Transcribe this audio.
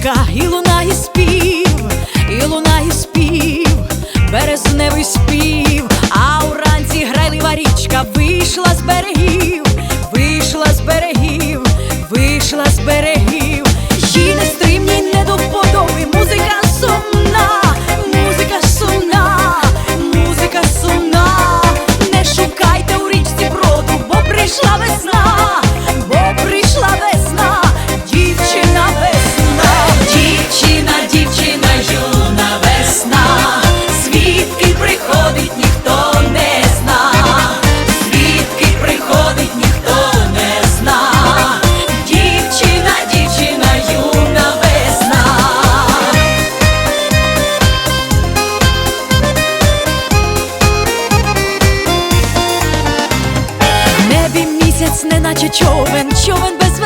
річка, і лунає спів, і лунає спів, березневий спів, а уранці грайлива річка вийшла з берегів, вийшла з берегів, вийшла з берегів, їй не стримні, не до вподоби, музика сумна, музика сумна, музика сумна, не шукайте у річці броду, бо прийшла весна, Небі неначе човен, човен без